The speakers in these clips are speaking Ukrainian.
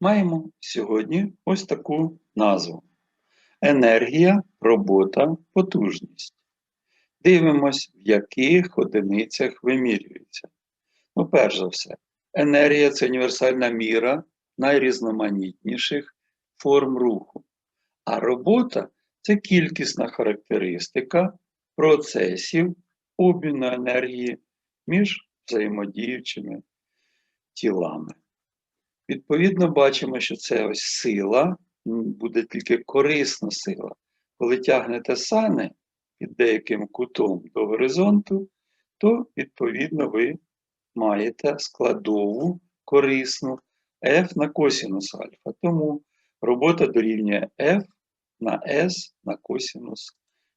маємо сьогодні ось таку назву: енергія, робота, потужність. Дивимось, в яких одиницях вимірюється. Ну, перш за все, енергія це універсальна міра найрізноманітніших форм руху. А робота це кількісна характеристика процесів обміну енергії між взаємодіючими тілами. Відповідно, бачимо, що це ось сила, буде тільки корисна сила. Коли тягнете сани під деяким кутом до горизонту, то, відповідно, ви маєте складову корисну F на косінус альфа. Тому робота дорівнює F на S на косінус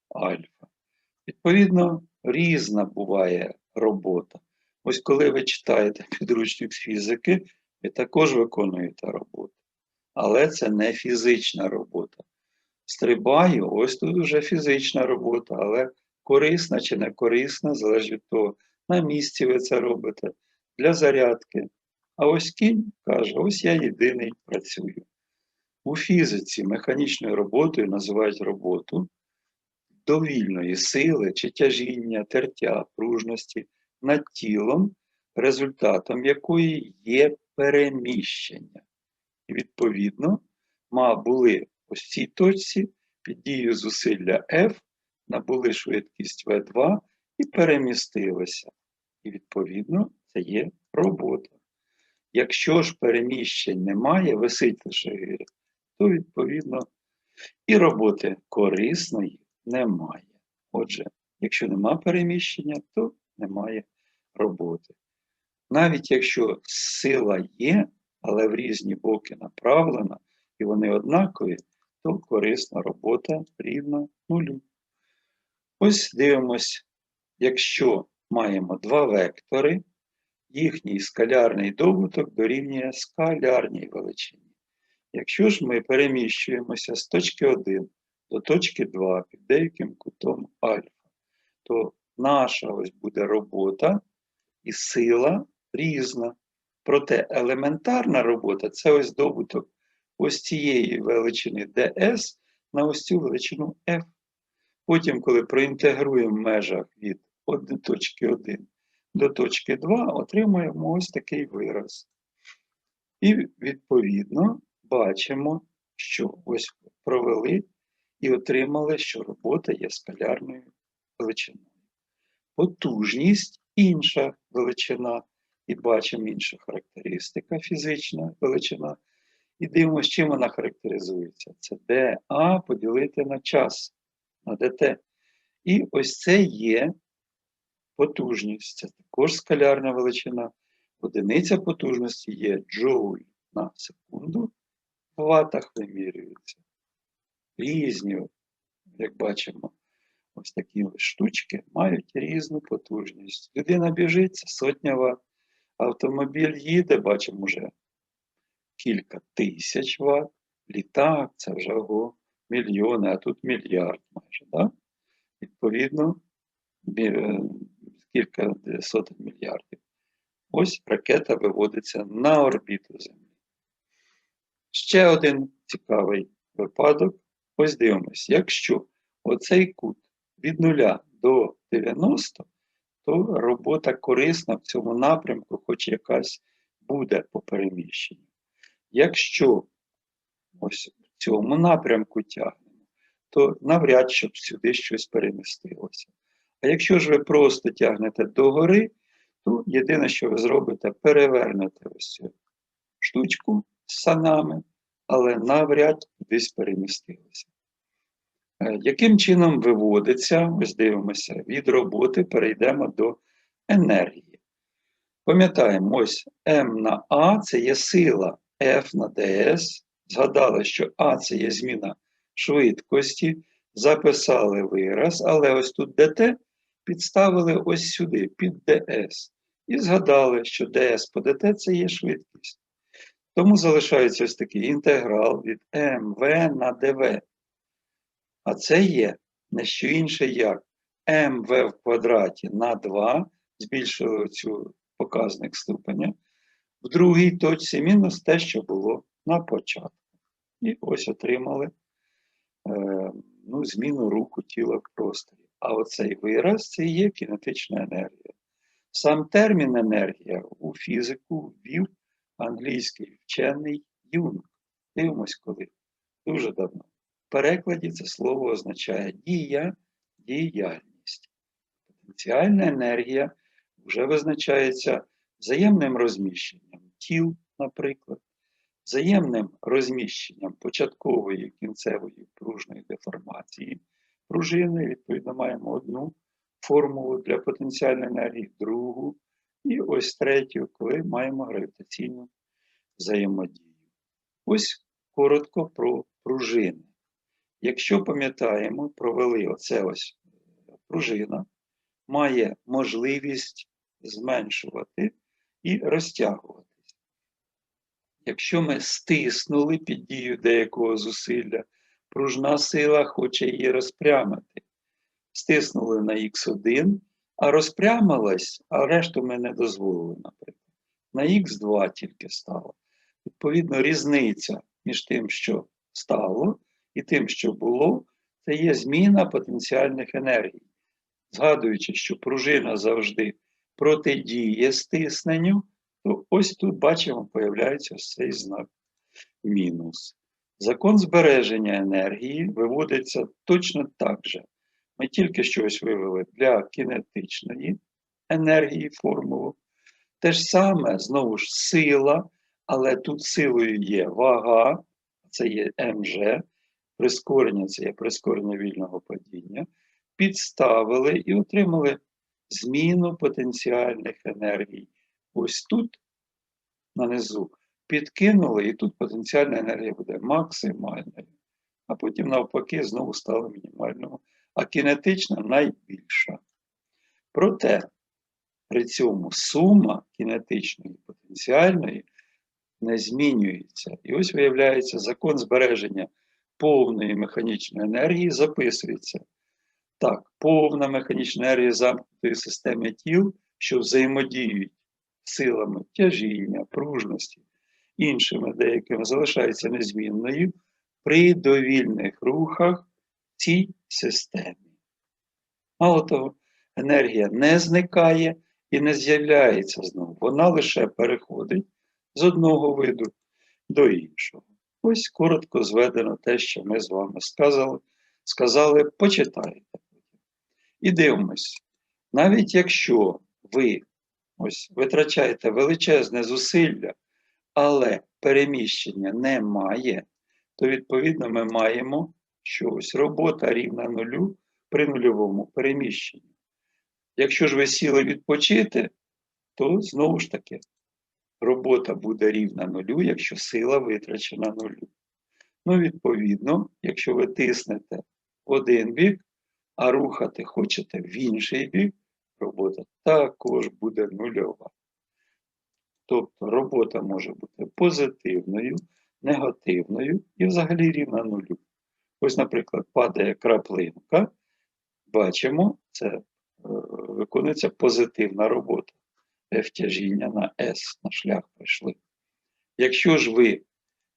альфа. Відповідно, різна буває робота. Ось коли ви читаєте підручник фізики, ви також виконуєте роботу. Але це не фізична робота. Стрибаю, ось тут вже фізична робота, але корисна чи не корисна, залежить від того, на місці ви це робите для зарядки. А ось кінь каже: ось я єдиний працюю. У фізиці механічною роботою називають роботу довільної сили чи тяжіння, тертя, пружності над тілом, результатом якої є переміщення. І, відповідно, ма були ось цій точці під дією зусилля F, набули швидкість V2 і перемістилися. І, відповідно, це є робота. Якщо ж переміщень немає, висить лише гиря, то, відповідно, і роботи корисної немає. Отже, якщо нема переміщення, то немає роботи. Навіть якщо сила є, але в різні боки направлена, і вони однакові, то корисна робота рівна нулю. Ось дивимось, якщо маємо два вектори, їхній скалярний добуток дорівнює скалярній величині. Якщо ж ми переміщуємося з точки 1 до точки 2 під деяким кутом альфа, то наша ось буде робота і сила різна. Проте елементарна робота це ось добуток ось цієї величини ds на ось цю величину f. Потім, коли проінтегруємо в межах від точки 1 до точки 2, отримуємо ось такий вираз. І, відповідно, бачимо, що ось провели і отримали, що робота є скалярною величиною. Потужність інша величина, і бачимо інша характеристика, фізична величина. І дивимося, чим вона характеризується. Це dA поділити на час, на dt. І ось це є потужність. Це також скалярна величина. Одиниця потужності є джоуль на секунду. В ватах вимірюється. Різні, як бачимо, ось такі штучки мають різну потужність. Людина біжить, це сотня ватт. Автомобіль їде, бачимо вже кілька тисяч ватт. Літак це вже ого, мільйони, а тут мільярд майже. Да? Відповідно, кілька сотень мільярдів. Ось ракета виводиться на орбіту Землі. Ще один цікавий випадок. Ось дивимось, якщо оцей кут від 0 до 90, то робота корисна в цьому напрямку, хоч якась буде по переміщенню. Якщо ось в цьому напрямку тягнемо, то навряд щоб сюди щось перемістилося. А якщо ж ви просто тягнете догори, то єдине, що ви зробите, перевернете ось цю штучку з санами, але навряд кудись перемістилися. Е, яким чином виводиться, ось дивимося, від роботи перейдемо до енергії. Пам'ятаємо, ось М на А це є сила F на ds. Згадали, що А це є зміна швидкості, записали вираз, але ось тут ДТ підставили ось сюди, під ds. І згадали, що ds по dt це є швидкість. Тому залишається ось такий інтеграл від mv на dv. А це є не що інше, як mv в квадраті на 2, збільшили цю показник ступеня, в другій точці мінус те, що було на початку. І ось отримали е, ну, зміну руху тіла в просторі. А оцей вираз це є кінетична енергія. Сам термін енергія у фізику ввів англійський вчений Юнг. Дивимось коли. Дуже давно. Перекладі це слово означає дія, діяльність. Потенціальна енергія вже визначається взаємним розміщенням тіл, наприклад, взаємним розміщенням початкової кінцевої пружної деформації пружини. Відповідно, маємо одну формулу для потенціальної енергії, другу, і ось третю, коли маємо гравітаційну взаємодію. Ось коротко про пружини. Якщо пам'ятаємо, провели оце ось е, пружина, має можливість зменшувати і розтягуватись. Якщо ми стиснули під дією деякого зусилля, пружна сила хоче її розпрямити. Стиснули на х1, а розпрямилась, а решту ми не дозволили, наприклад. На х2 тільки стало. Відповідно, різниця між тим, що стало, і тим, що було, це є зміна потенціальних енергій. Згадуючи, що пружина завжди протидіє стисненню, то ось тут бачимо, появляється цей знак мінус. Закон збереження енергії виводиться точно так же. Ми тільки щось вивели для кінетичної енергії формулу. Те ж саме, знову ж, сила, але тут силою є вага, це є МЖ, прискорення це є прискорення вільного падіння, підставили і отримали зміну потенціальних енергій. Ось тут, нанизу, підкинули, і тут потенціальна енергія буде максимальною. А потім, навпаки, знову стала мінімальною, а кінетична найбільша. Проте при цьому сума кінетичної і потенціальної не змінюється. І ось виявляється, закон збереження повної механічної енергії записується. Так, повна механічна енергія замкнутої системи тіл, що взаємодіють силами тяжіння, пружності, іншими деякими, залишається незмінною при довільних рухах цій системі. Мало того, енергія не зникає і не з'являється знову. Вона лише переходить з одного виду до іншого. Ось коротко зведено те, що ми з вами сказали, сказали почитайте. І дивимось, навіть якщо ви ось витрачаєте величезне зусилля, але переміщення немає, то відповідно ми маємо що ось робота рівна нулю при нульовому переміщенні. Якщо ж ви сіли відпочити, то знову ж таки робота буде рівна нулю, якщо сила витрачена нулю. Ну, відповідно, якщо ви тиснете в один бік, а рухати хочете в інший бік, робота також буде нульова. Тобто робота може бути позитивною, негативною і взагалі рівна нулю. Ось, наприклад, падає краплинка, бачимо, це е, виконується позитивна робота. F тяжіння на S на шлях прийшли. Якщо ж ви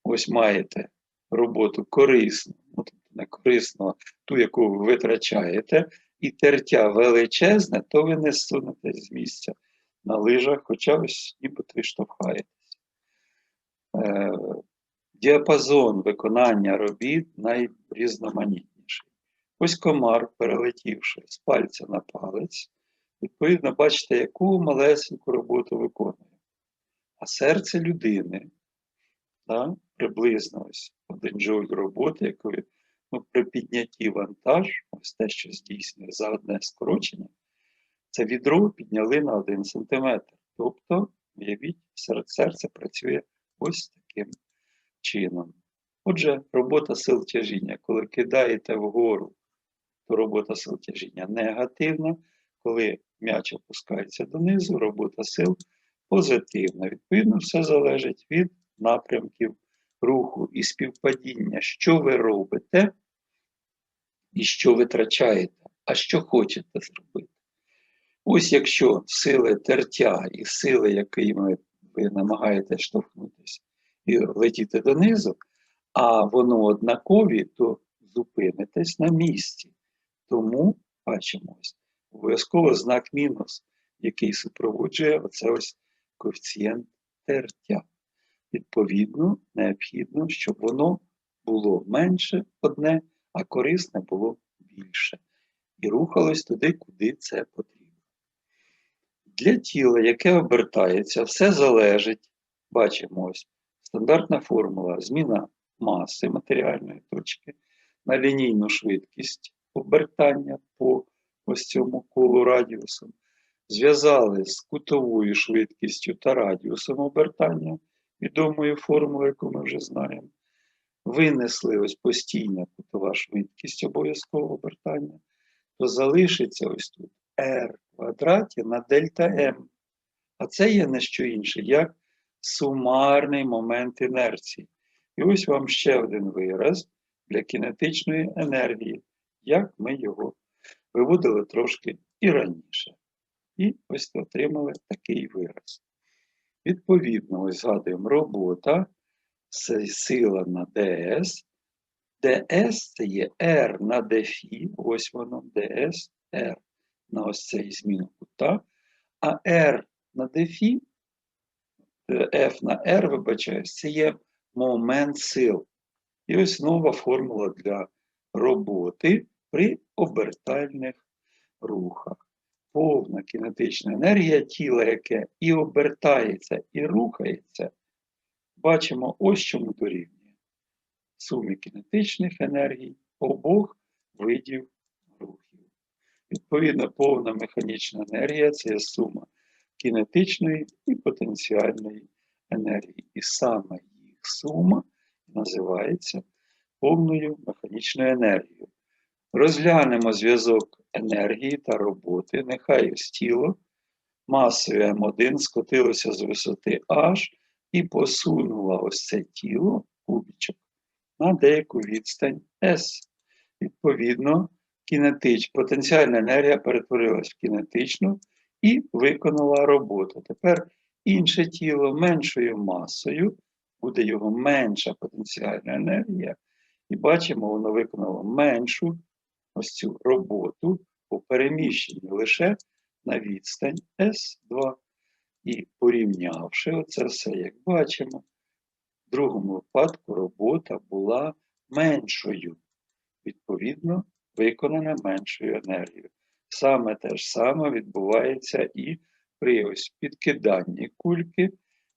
ось маєте роботу корисну, ну, тобто не корисну, ту, яку ви витрачаєте, і тертя величезне, то ви не сунетесь з місця на лижах, хоча ось нібито ви штовхаєтесь. Е, діапазон виконання робіт найрізноманітніший. Ось комар, перелетівши з пальця на палець, відповідно, бачите, яку малесеньку роботу виконує. А серце людини, да, приблизно ось один джоуль роботи, якої ну, при піднятті вантаж, ось те, що здійснює за одне скорочення, це відро підняли на 1 см. Тобто, уявіть, серце працює ось таким чином. Отже, робота сил тяжіння, коли кидаєте вгору, то робота сил тяжіння негативна. Коли м'яч опускається донизу, робота сил позитивна. Відповідно, все залежить від напрямків руху і співпадіння, що ви робите і що витрачаєте, а що хочете зробити. Ось якщо сили тертя і сили, якими ви намагаєтесь штовхнутися, і летіти донизу, а воно однакові, то зупинитесь на місці. Тому бачимо ось обов'язково знак мінус, який супроводжує оце ось коефіцієнт тертя. Відповідно, необхідно, щоб воно було менше одне, а корисне було більше. І рухалось туди, куди це потрібно. Для тіла, яке обертається, все залежить, бачимо ось стандартна формула зміна маси матеріальної точки на лінійну швидкість обертання по ось цьому колу радіусом. Зв'язали з кутовою швидкістю та радіусом обертання, відомою формулою, яку ми вже знаємо. Винесли ось постійна кутова швидкість обов'язкового обертання, то залишиться ось тут r квадраті на дельта m. А це є не що інше, як сумарний момент інерції. І ось вам ще один вираз для кінетичної енергії, як ми його виводили трошки і раніше. І ось отримали такий вираз. Відповідно, ось згадуємо робота, сила на ds. ds це є R на dφ, ось воно ds, R на ось цей зміну кута, а R на dφ, F на R, вибачаюсь, це є момент сил. І ось нова формула для роботи при обертальних рухах. Повна кінетична енергія тіла, яке і обертається, і рухається, бачимо ось чому дорівнює. Сумі кінетичних енергій обох видів рухів. Відповідно, повна механічна енергія це є сума кінетичної і потенціальної енергії. І саме їх сума називається повною механічною енергією. Розглянемо зв'язок енергії та роботи. Нехай тіло масою М1 скотилося з висоти H і посунуло ось це тіло кубічок на деяку відстань S. Відповідно, кінетич, потенціальна енергія перетворилась в кінетичну і виконала роботу. Тепер інше тіло меншою масою, буде його менша потенціальна енергія, і бачимо, воно виконало меншу ось цю роботу по переміщенню лише на відстань S2. І порівнявши оце все, як бачимо, в другому випадку робота була меншою, відповідно, виконана меншою енергією. Саме те ж саме відбувається і при ось підкиданні кульки,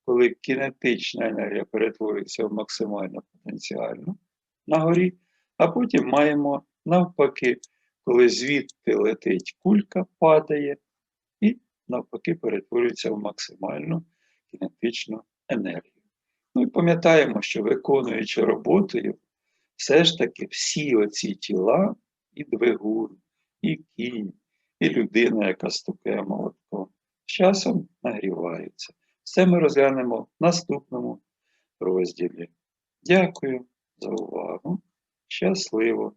коли кінетична енергія перетворюється в максимально потенціальну на горі, а потім маємо навпаки, коли звідти летить кулька, падає, і навпаки перетворюється в максимальну кінетичну енергію. Ну і пам'ятаємо, що виконуючи роботою, все ж таки всі оці тіла, і двигун, і кінь, і людина, яка стукає молотком, з часом нагріваються. Все ми розглянемо в наступному розділі. Дякую за увагу. Щасливо!